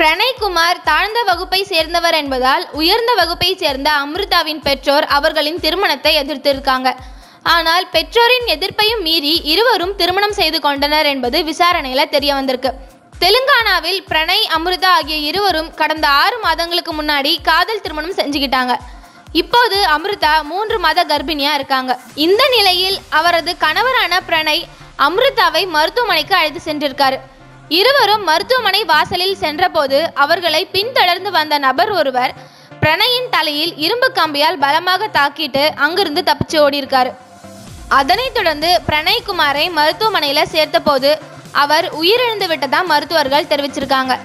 பிரணய்குமார் தாழ்ந்த வகுப்பை சேர்ந்தவர் என்பதால் உயர்ந்த வகுப்பை சேர்ந்த அமிர்தாவின் பெற்றோர் அவர்களின் திருமணத்தை எதிர்த்திருக்காங்க. ஆனால் பெற்றோரின் எதிர்ப்பையும் மீறி இருவரும் திருமணம் செய்து கொண்டனர் என்பது விசாரணையில தெரிய வந்திருக்கு. தெலுங்கானாவில் பிரணய் அமிர்தா ஆகிய இருவரும் கடந்த ஆறு மாதங்களுக்கு முன்னாடி காதல் திருமணம் செஞ்சுக்கிட்டாங்க. இப்போது அமிர்தா மூன்று மாத கர்ப்பிணியா இருக்காங்க. இந்த நிலையில் அவரது கணவரான பிரணய் அமிர்தாவை மருத்துவமனைக்கு அழைத்து சென்றிருக்காரு. இருவரும் மருத்துவமனை வாசலில் சென்றபோது அவர்களை பின்தொடர்ந்து வந்த நபர் ஒருவர் பிரணயின் தலையில் இரும்பு கம்பியால் பலமாக தாக்கிட்டு அங்கிருந்து தப்பிச்சு ஓடியிருக்காரு. அதனைத் தொடர்ந்து பிரணய்குமாரை மருத்துவமனையில் சேர்த்தபோது அவர் உயிரிழந்து விட்டதா மருத்துவர்கள் தெரிவிச்சிருக்காங்க.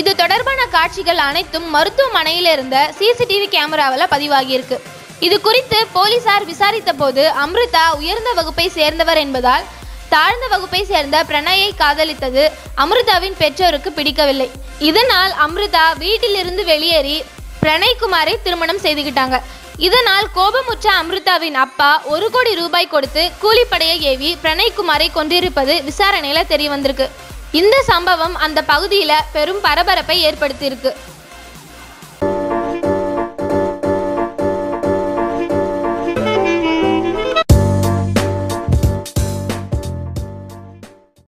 இது தொடர்பான காட்சிகள் அனைத்தும் மருத்துவமனையில் இருந்த சிசிடிவி கேமராவில் பதிவாகியிருக்கு. இது குறித்து போலீசார் விசாரித்த போது அம்ரிதா உயர்ந்த வகுப்பை சேர்ந்தவர் என்பதால் தாழ்ந்த வகுப்பை சேர்ந்த பிரணயை காதலித்தது அமிர்தாவின் பெற்றோருக்கு பிடிக்கவில்லை. இதனால் அம்ரிதா வீட்டிலிருந்து வெளியேறி பிரணய்குமாரை திருமணம் செய்துகிட்டாங்க. இதனால் கோபமுற்ற அம்ரிதாவின் அப்பா ஒரு கோடி ரூபாய் கொடுத்து கூலிப்படையை ஏவி பிரணய்குமாரை கொண்டிருப்பது விசாரணையில தெரிய வந்திருக்கு இந்த சம்பவம் அந்த பகுதியில் பெரும் பரபரப்பை ஏற்படுத்தியிருக்கு.